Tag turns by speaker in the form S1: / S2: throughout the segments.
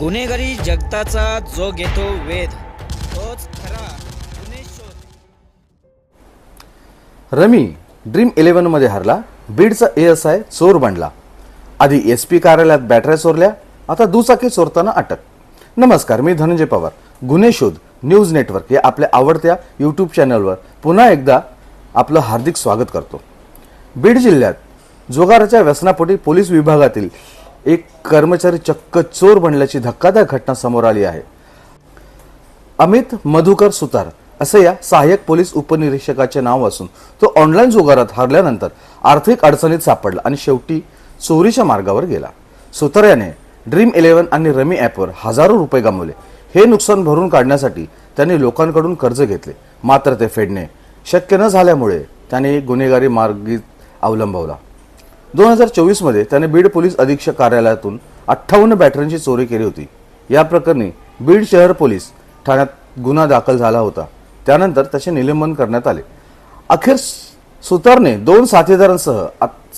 S1: गुन्हेगारी जगताचा जो घेतो वेध तोच खरा गुन्हे शोध.
S2: रमी ड्रीम इलेव्हनमध्ये हरला बीडचा ए एस आय चोर बनला. आधी एस पी कार्यालयात बॅटऱ्या चोरल्या आता दुचाकी चोरताना अटक. नमस्कार मी धनंजय पवार. गुन्हे शोध न्यूज नेटवर्क या आपल्या आवडत्या यूट्यूब चॅनलवर पुन्हा एकदा आपलं हार्दिक स्वागत करतो. बीड जिल्ह्यात जोगाराच्या व्यसनापोटी पोलीस विभागातील एक कर्मचारी चक्क चोर बनल्याची धक्कादायक घटना समोर आली आहे. अमित मधुकर सुतार असं या सहाय्यक पोलीस उपनिरीक्षकाचे नाव असून तो ऑनलाईन जुगारात हरल्यानंतर आर्थिक अडचणीत सापडला आणि शेवटी चोरीच्या मार्गावर गेला. सुतार याने ड्रीम इलेव्हन आणि रमी ॲपवर हजारो रुपये गमावले. हे नुकसान भरून काढण्यासाठी त्यांनी लोकांकडून कर्ज घेतले. मात्र ते फेडणे शक्य न झाल्यामुळे त्याने गुन्हेगारी मार्गी अवलंबवला. दोन हजार चोवीसमध्ये त्याने बीड पोलीस अधीक्षक कार्यालयातून अठ्ठावन्न बॅटऱ्यांची चोरी केली होती. या प्रकरणी बीड शहर पोलीस ठाण्यात गुन्हा दाखल झाला होता. त्यानंतर त्याचे निलंबन करण्यात आले. अखेर सुतारने दोन साथीदारांसह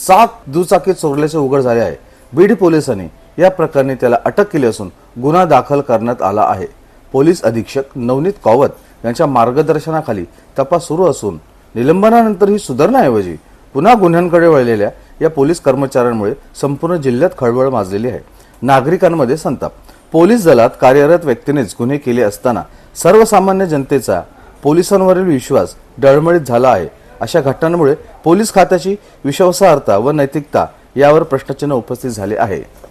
S2: सात दुचाकी चोरल्याचे उघड झाले आहे. बीड पोलिसांनी या प्रकरणी त्याला अटक केली असून गुन्हा दाखल करण्यात आला आहे. पोलीस अधीक्षक नवनीत कौवत यांच्या मार्गदर्शनाखाली तपास सुरू असून निलंबनानंतरही सुधारण्याऐवजी पुन्हा गुन्ह्यांकडे वळलेल्या या पोलीस कर्मचाऱ्यांमुळे संपूर्ण जिल्ह्यात खळबळ माजलेली आहे. नागरिकांमध्ये संताप. पोलीस दलात कार्यरत व्यक्तीनेच गुन्हे केले असताना सर्वसामान्य जनतेचा पोलिसांवरील विश्वास डळमळीत झाला आहे. अशा घटनांमुळे पोलीस खात्याची विश्वासार्हता व नैतिकता यावर प्रश्नचिन्ह उपस्थित झाले आहे.